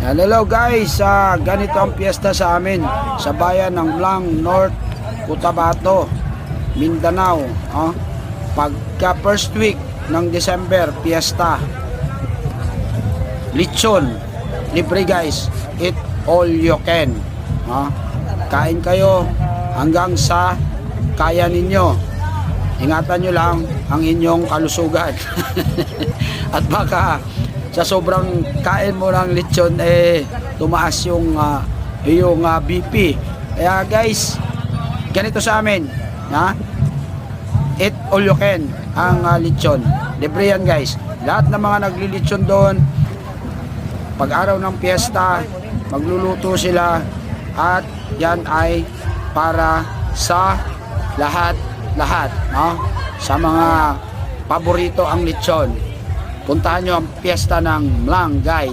Yan, hello guys, Ah, ganito ang piyesta sa amin sa bayan ng Blang North Cotabato, Mindanao. Oh. Pagka first week ng December, piyesta. Lechon, libre guys, eat all you can. Oh. Kain kayo hanggang sa kaya ninyo. Ingatan nyo lang ang inyong kalusugan. At baka sa sobrang kain mo ng lechon eh tumaas yung ah, yung ah, BP. Kaya guys, ganito sa amin, ha? Eat all you can ang ah, lechon. Libre yan guys. Lahat ng mga naglilitsyon doon, pag araw ng piyesta, magluluto sila at yan ay para sa lahat-lahat, no? Sa mga paborito ang lechon. Puntahan nyo ang piyesta ng Mlang, guys.